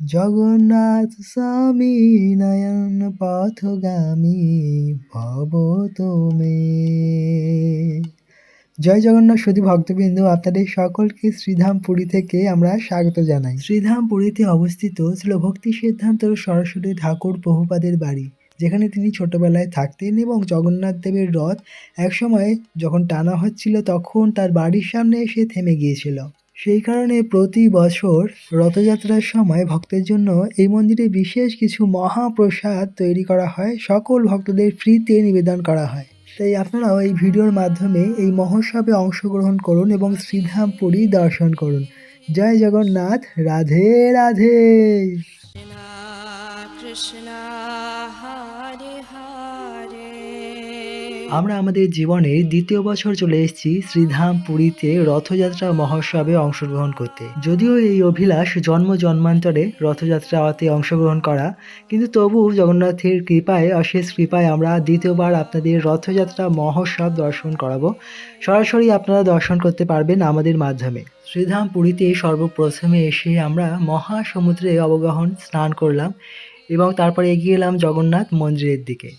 জগন্নাথ স্বামী নয়ন পথগামী ভব তুমি। জয় জগন্নাথ শুধু ভক্তবৃন্দ, আপনাদের সকলকে শ্রীধাম পুরী থেকে আমরা স্বাগত জানাই। শ্রীধাম পুরীতে অবস্থিত ছিল ভক্তি সিদ্ধান্ত সরস্বতী ঠাকুর বহুপাদের বাড়ি, যেখানে তিনি ছোটবেলায় থাকতেন এবং জগন্নাথ দেবের রথ একসময় যখন টানা হচ্ছিল, তখন তার বাড়ির সামনে এসে থেমে গিয়েছিল। সেই কারণে প্রতি বছর রথযাত্রার সময় ভক্তের জন্য এই মন্দিরে বিশেষ কিছু মহাপ্রসাদ তৈরি করা হয়। সকল ভক্তদের ফ্রিতে নিবেদন করা হয়। তাই আপনারাও এই ভিডিওর মাধ্যমে এই মহোৎসবে অংশগ্রহণ করুন এবং শ্রীধাম পুরী দর্শন করুন। জয় জগন্নাথ, রাধে রাধে। কৃষ্ণ Hare Hare আমরা আমাদের জীবনের দ্বিতীয় বছর চলে এসেছি শ্রীধাম পুরীতে রথযাত্রা মহোৎসবে অংশগ্রহণ করতে। যদিও এই অভিলাষ জন্ম জন্মান্তরে রথযাত্রাতে অংশগ্রহণ করা, কিন্তু তবু জগন্নাথের কৃপায়, অশেষ কৃপায় আমরা দ্বিতীয়বার আপনাদের রথযাত্রা মহোৎসব দর্শন করাবো। সরাসরি আপনারা দর্শন করতে পারবেন আমাদের মাধ্যমে। শ্রীধাম পুরীতে সর্বপ্রথমে এসে আমরা মহাসমুদ্রে অবগাহন স্নান করলাম এবং তারপরে এগিয়ে এলাম জগন্নাথ মন্দিরের দিকে।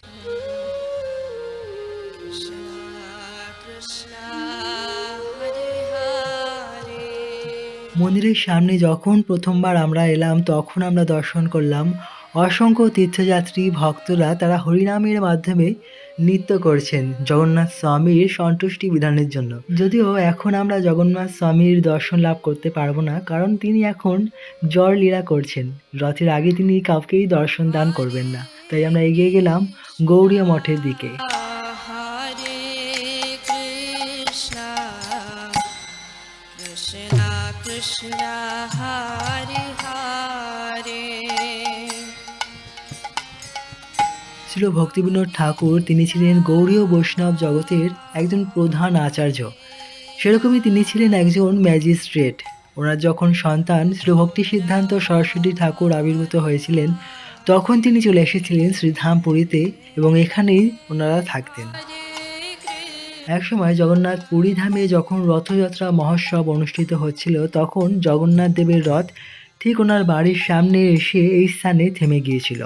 মন্দিরের সামনে যখন প্রথমবার আমরা এলাম, তখন আমরা দর্শন করলাম। অসংখ্য তীর্থযাত্রী, ভক্তরা তারা হরিনামের মাধ্যমে নৃত্য করছেন জগন্নাথ স্বামীর সন্তুষ্টি বিধানের জন্য। যদিও এখন আমরা জগন্নাথ স্বামীর দর্শন লাভ করতে পারব না, কারণ তিনি এখন জ্বর লীলা করছেন। রথের আগে তিনি কাউকেই দর্শন দান করবেন না। তাই আমরা এগিয়ে গেলাম গৌড়ীয় মঠের দিকে। ছিল ভক্তিবিনোদ ঠাকুর তিনি ছিলেন গৌড়ীয় বৈষ্ণব জগতের একজন প্রধান আচার্য। সেরকমই তিনি ছিলেন একজন ম্যাজিস্ট্রেট। ওনার যখন সন্তান শ্রী ভক্তি সিদ্ধান্ত সরস্বতী ঠাকুর আবির্ভূত হয়েছিলেন, তখন তিনি চলে এসেছিলেন শ্রীধাম পুরীতে এবং এখানেই ওনারা থাকতেন। একসময় জগন্নাথ পুরী ধামে যখন রথযাত্রা মহোৎসব অনুষ্ঠিত হচ্ছিল, তখন জগন্নাথ দেবের রথ ঠিক ওনার বাড়ির সামনে এসে এই স্থানে থেমে গিয়েছিল।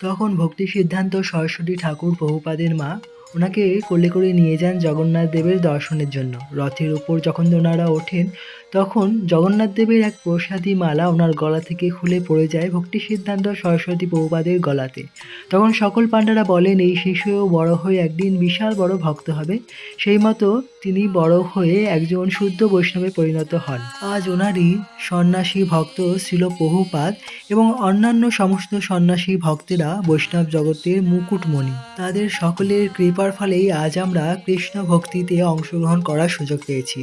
তখন ভক্তি সিদ্ধান্ত সরস্বতী ঠাকুর বহুপাদের মা ওনাকে কোলে করে নিয়ে যান জগন্নাথ দেবের দর্শনের জন্য। রথের উপর যখন ওনারা ওঠেন, তখন জগন্নাথ দেবের এক প্রসাদী মালা ওনার গলা থেকে খুলে পড়ে যায় ভক্তি সিদ্ধান্ত সরস্বতী বহুপাদের গলাতে। তখন সকল পাণ্ডারা বলেন, এই শিশুও বড় হয়ে একদিন বিশাল বড় ভক্ত হবে। সেই মতো তিনি বড় হয়ে একজন শুদ্ধ বৈষ্ণবে পরিণত হন। আজ ওনারই সন্ন্যাসী ভক্ত ছিল বহুপাদ এবং অন্যান্য সমস্ত সন্ন্যাসী ভক্তেরা বৈষ্ণব জগতের মুকুটমণি। তাদের সকলের কৃপার ফলেই আজ আমরা কৃষ্ণ ভক্তিতে অংশগ্রহণ করার সুযোগ পেয়েছি।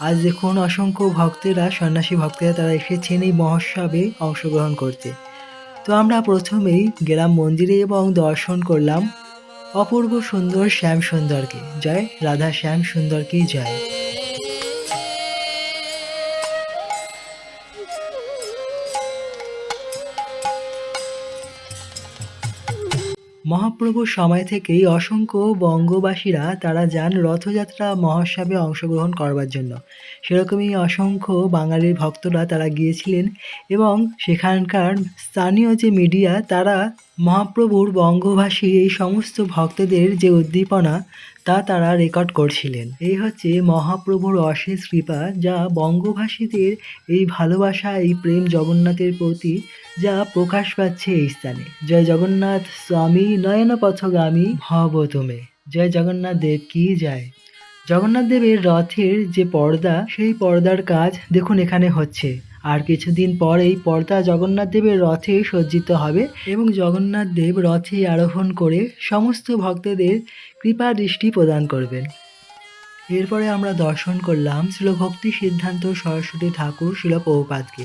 আজ দেখুন, অসংখ্য ভক্তেরা, সন্ন্যাসী ভক্তেরা তারা এসেছেন এই মহোৎসবে অংশগ্রহণ করতে। তো আমরা প্রথমেই গেলাম মন্দিরে এবং দর্শন করলাম অপূর্ব সুন্দর শ্যাম সুন্দরকে জয় রাধা শ্যাম সুন্দরকেই জয়। মহাপ্রভুর সময় থেকেই অসংখ্য বঙ্গবাসীরা তারা যান রথযাত্রা মহোৎসবে অংশগ্রহণ করবার জন্য। সেরকমই অসংখ্য বাঙালির ভক্তরা তারা গিয়েছিলেন এবং সেখানকার স্থানীয় যে মিডিয়া, তারা মহাপ্রভুর বঙ্গভাষী এই সমস্ত ভক্তদের যে উদ্দীপনা, তা তারা রেকর্ড করছিলেন। এই হচ্ছে মহাপ্রভুর অশেষ কৃপা, যা বঙ্গভাষীদের এই ভালোবাসা, এই প্রেম জগন্নাথের প্রতি যা প্রকাশ পাচ্ছে এই স্থানে। জয় জগন্নাথ স্বামী নয়ন পথগামী ভব জয় জগন্নাথ দেব কি যায়? জগন্নাথ দেবের রথের যে পর্দা, সেই পর্দার কাজ দেখুন এখানে হচ্ছে। আর কিছুদিন পর এই পর্দা জগন্নাথ দেবের রথে সজ্জিত হবে এবং জগন্নাথ দেব রথে আরোহণ করে সমস্ত ভক্তদের কৃপা দৃষ্টি প্রদান করবেন। এরপরে আমরা দর্শন করলাম ছিল ভক্তি সিদ্ধান্ত সরস্বতী ঠাকুর শিল প্রভুপাদকে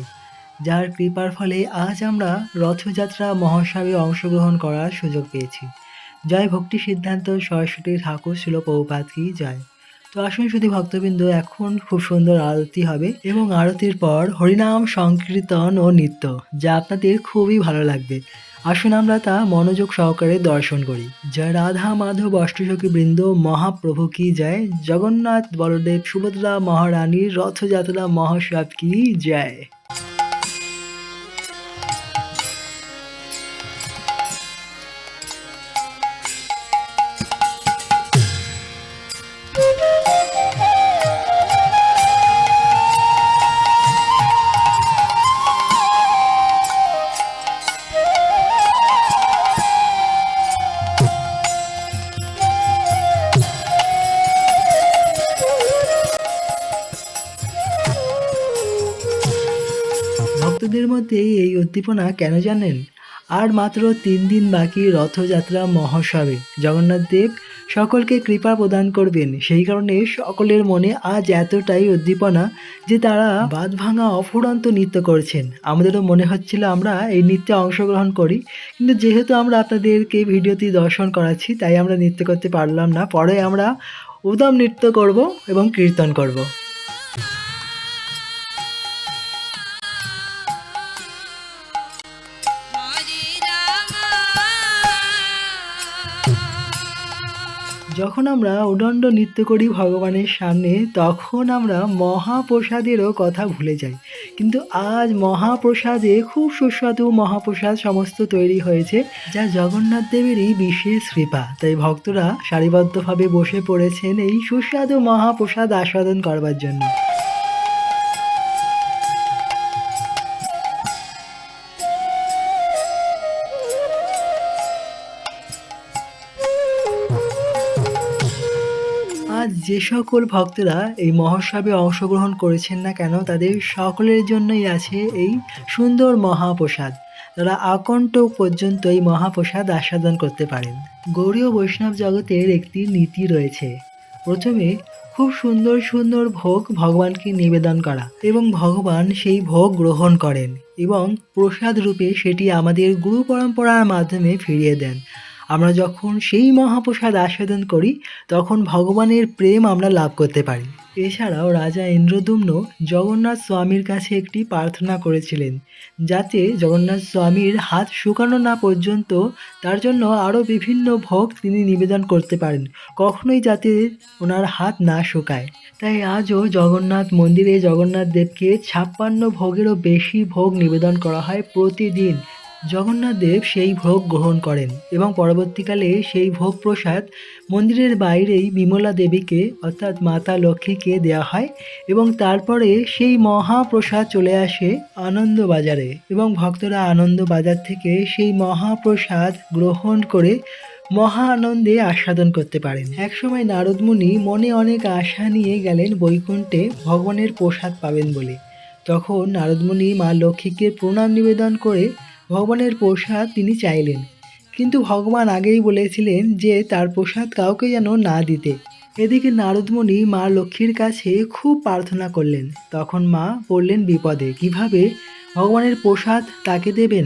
যার কৃপার ফলে আজ আমরা রথযাত্রা মহোৎসবে অংশগ্রহণ করার সুযোগ পেয়েছি। জয় ভক্তি সিদ্ধান্ত সরস্বতী ঠাকুর শিল প্রভুপাদ কি জয়। তো আসুন শুধু ভক্তবৃন্দ, এখন খুব সুন্দর আরতি হবে এবং আরতির পর হরিনাম, সংকীর্তন ও নৃত্য, যা আপনাদের খুবই ভালো লাগবে। আসুন আমরা তা মনোযোগ সহকারে দর্শন করি। জয় রাধা মাধব অষ্টসখী বৃন্দ, মহাপ্রভু কি জয়? জগন্নাথ, বলদেব, সুভদ্রা, মহারানী, রথযাত্রা মহোৎসব কি জয়? মধ্যেই এই উদ্দীপনা কেন জানেন? আর মাত্র তিন দিন বাকি রথযাত্রা মহোৎসবে জগন্নাথ দেব সকলকে কৃপা প্রদান করবেন। সেই কারণে সকলের মনে আজ এতটাই উদ্দীপনা যে তারা বাদ ভাঙা অফুরন্ত নৃত্য করছেন। আমাদেরও মনে হচ্ছিল আমরা এই নৃত্যে অংশগ্রহণ করি। কিন্তু যেহেতু আমরা আপনাদেরকে ভিডিওটি দর্শন করাচ্ছি, তাই আমরা নৃত্য করতে পারলাম না। পরে আমরা উদম নৃত্য করব এবং কীর্তন করব। যখন আমরা উদণ্ড নৃত্য করি ভগবানের সামনে, তখন আমরা মহাপ্রসাদেরও কথা ভুলে যাই। কিন্তু আজ মহাপ্রসাদে খুব সুস্বাদু মহাপ্রসাদ সমস্ত তৈরি হয়েছে, যা জগন্নাথ দেবেরই বিশেষ কৃপা। তাই ভক্তরা সারিবদ্ধভাবে বসে পড়েছেন এই সুস্বাদু মহাপ্রসাদ আস্বাদন করবার জন্য। যে সকল ভক্তরা এই মহোৎসবে অংশগ্রহণ করেছেন না কেন, তাদের সকলের জন্যই আছে এই সুন্দর মহাপ্রসাদ। তারা আকণ্ঠ পর্যন্ত এই মহাপ্রসাদ আস্বাদন করতে পারেন। গৌরীয় বৈষ্ণব জগতের একটি নীতি রয়েছে। প্রথমে খুব সুন্দর সুন্দর ভোগ ভগবানকে নিবেদন করা এবং ভগবান সেই ভোগ গ্রহণ করেন এবং প্রসাদ রূপে সেটি আমাদের গুরু পরম্পরার মাধ্যমে ফিরিয়ে দেন। আমরা যখন সেই মহাপ্রসাদ আস্বাদন করি, তখন ভগবানের প্রেম আমরা লাভ করতে পারি। এছাড়াও রাজা ইন্দ্রদুম্ন জগন্নাথ স্বামীর কাছে একটি প্রার্থনা করেছিলেন, যাতে জগন্নাথ স্বামীর হাত শুকানো না পর্যন্ত তার জন্য আরও বিভিন্ন ভোগ তিনি নিবেদন করতে পারেন, কখনোই যাতে ওনার হাত না শুকায়। তাই আজও জগন্নাথ মন্দিরে জগন্নাথ দেবকে ছাপ্পান্ন ভোগেরও বেশি ভোগ নিবেদন করা হয় প্রতিদিন। জগন্নাথ দেব সেই ভোগ গ্রহণ করেন এবং পরবর্তীকালে সেই ভোগ প্রসাদ মন্দিরের বাইরেই বিমলা দেবীকে, অর্থাৎ মাতা লক্ষ্মীকে দেওয়া হয় এবং তারপরে সেই মহাপ্রসাদ চলে আসে আনন্দবাজারে এবং ভক্তরা আনন্দবাজার থেকে সেই মহাপ্রসাদ গ্রহণ করে মহা আনন্দে আস্বাদন করতে পারেন। একসময় নারদমুনি মনে অনেক আশা নিয়ে গেলেন বৈকুণ্ঠে ভগবানের প্রসাদ পাবেন বলে। তখন নারদমুনি মা লক্ষ্মীকে প্রণাম নিবেদন করে ভগবানের প্রসাদ তিনি চাইলেন। কিন্তু ভগবান আগেই বলেছিলেন যে তার প্রসাদ কাউকে যেন না দিতে। এদিকে নারদমণি মা লক্ষ্মীর কাছে খুব প্রার্থনা করলেন। তখন মা পড়লেন বিপদে, কীভাবে? ভগবানের প্রসাদ তাকে দেবেন?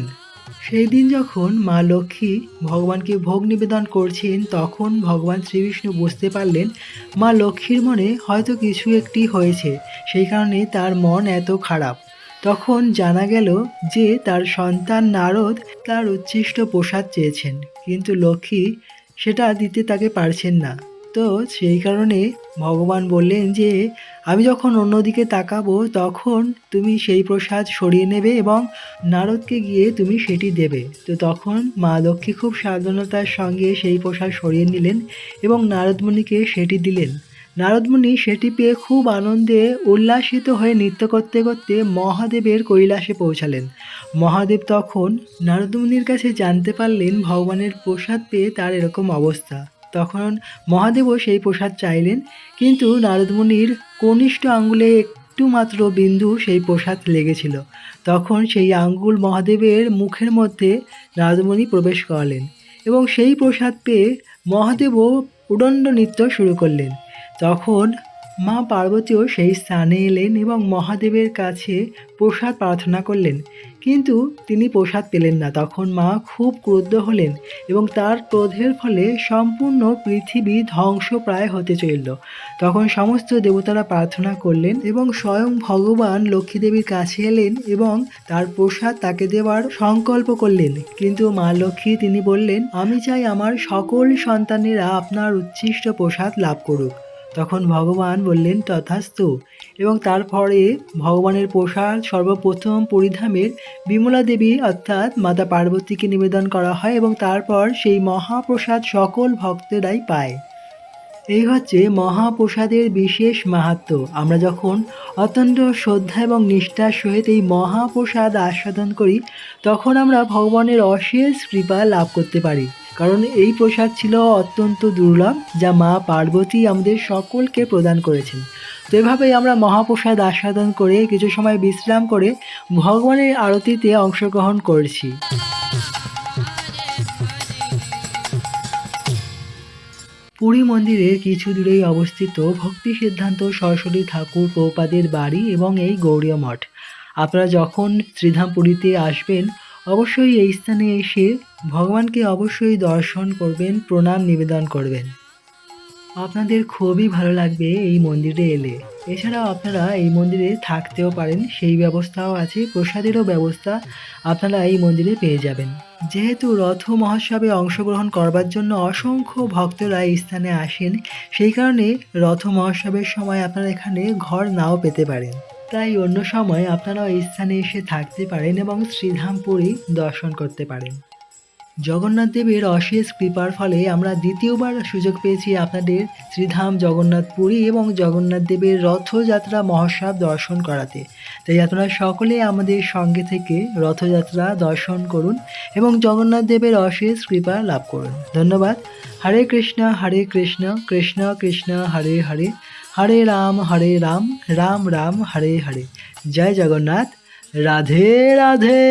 সেই দিন যখন মা লক্ষ্মী ভগবানকে ভোগ নিবেদন করছেন, তখন ভগবান শ্রীবিষ্ণু বুঝতে পারলেন, মা লক্ষ্মীর মনে হয়তো কিছু একটি হয়েছে। সেই কারণে তার মন এত খারাপ। তখন জানা গেল যে তার সন্তান নারদ তার উচ্ছিষ্ট প্রসাদ চেয়েছেন, কিন্তু লক্ষ্মী সেটা দিতে তাকে পারছেন না। তো সেই কারণে ভগবান বললেন যে, আমি যখন অন্যদিকে তাকাবো, তখন তুমি সেই প্রসাদ সরিয়ে নেবে এবং নারদকে গিয়ে তুমি সেটি দেবে। তো তখন মা লক্ষ্মী খুব সাবধানতার সঙ্গে সেই প্রসাদ সরিয়ে নিলেন এবং নারদমণিকে সেটি দিলেন। নারদমুনি সেটি পেয়ে খুব আনন্দে উল্লাসিত হয়ে নৃত্য করতে করতে মহাদেবের কৈলাসে পৌঁছালেন। মহাদেব তখন নারদমুনির কাছে জানতে পারলেন ভগবানের প্রসাদ পেয়ে তার এরকম অবস্থা। তখন মহাদেবও সেই প্রসাদ চাইলেন, কিন্তু নারদমুনির কনিষ্ঠ আঙ্গুলে একটু মাত্র বিন্দু সেই প্রসাদ লেগেছিল। তখন সেই আঙ্গুল মহাদেবের মুখের মধ্যে নারদমুনি প্রবেশ করালেন এবং সেই প্রসাদ পেয়ে মহাদেবও উদণ্ড নৃত্য শুরু করলেন। তখন মা পার্বতীও সেই স্থানে এলেন এবং মহাদেবের কাছে প্রসাদ প্রার্থনা করলেন। কিন্তু তিনি প্রসাদ পেলেন না। তখন মা খুব ক্রুদ্ধ হলেন এবং তার ক্রোধের ফলে সম্পূর্ণ পৃথিবী ধ্বংস প্রায় হতে চলল। তখন সমস্ত দেবতারা প্রার্থনা করলেন এবং স্বয়ং ভগবান লক্ষ্মীদেবীর কাছে এলেন এবং তার প্রসাদ তাকে দেওয়ার সংকল্প করলেন। কিন্তু মা লক্ষ্মী তিনি বললেন, আমি চাই আমার সকল সন্তানেরা আপনার উচ্ছিষ্ট প্রসাদ লাভ করুক। তখন ভগবান বললেন, তথাস্তু। এবং তারপরে ভগবানের প্রসাদ সর্বপ্রথম পরিধামের বিমলা দেবী অর্থাৎ মাতা পার্বতীকে নিবেদন করা হয় এবং তারপর সেই মহাপ্রসাদ সকল ভক্তরাই পায়। এই হচ্ছে মহাপ্রসাদের বিশেষ মাহাত্ম। আমরা যখন অত্যন্ত শ্রদ্ধা এবং নিষ্ঠার সহিত এই মহাপ্রসাদ আস্বাদন করি, তখন আমরা ভগবানের অশেষ কৃপা লাভ করতে পারি। কারণ এই প্রসাদ ছিল অত্যন্ত দুর্লভ, যা মা পার্বতী আমাদের সকলকে প্রদান করেছেন। তো এভাবেই আমরা মহাপ্রসাদ আস্বাদন করে কিছু সময় বিশ্রাম করে ভগবানের আরতিতে অংশগ্রহণ করছি। পুরী মন্দিরের কিছু দূরেই অবস্থিত ভক্তি সিদ্ধান্ত সরস্বতী ঠাকুর প্রপাদের বাড়ি এবং এই গৌরীয় মঠ। আপনারা যখন শ্রীধাম পুরীতে আসবেন অবশ্যই এই স্থানে এসে ভগবানকে অবশ্যই দর্শন করবেন, প্রণাম, নিবেদন করবেন। আপনাদের খুবই ভালো লাগবে এই মন্দিরে এলে। এছাড়াও আপনারা এই মন্দিরে থাকতেও পারেন, সেই ব্যবস্থাও আছে, প্রসাদেরও ব্যবস্থা আপনারা এই মন্দিরে পেয়ে যাবেন। যেহেতু রথ মহোৎসবে অংশগ্রহণ করবার জন্য অসংখ্য ভক্তরা এই স্থানে আসেন, সেই কারণে রথ মহোৎসবের সময় আপনারা এখানে ঘর নাও পেতে পারেন। তাই অন্য সময় আপনারা এই স্থানে এসে থাকতে পারেন এবং শ্রীধাম পুরী দর্শন করতে পারেন। জগন্নাথ দেবের অশেষ কৃপার ফলে আমরা দ্বিতীয়বার সুযোগ পেয়েছি আপনাদের শ্রীধাম জগন্নাথ পুরী এবং জগন্নাথ দেবের রথযাত্রা মহোৎসব দর্শন করাতে। তাই আপনারা সকলে আমাদের সঙ্গে থেকে রথযাত্রা দর্শন করুন এবং জগন্নাথ দেবের অশেষ কৃপা লাভ করুন। ধন্যবাদ। হরে কৃষ্ণ হরে কৃষ্ণ কৃষ্ণ কৃষ্ণ, হরে হরে। হরে রাম হরে রাম রাম রাম হরে হরে। জয় জগন্নাথ রাধে রাধে।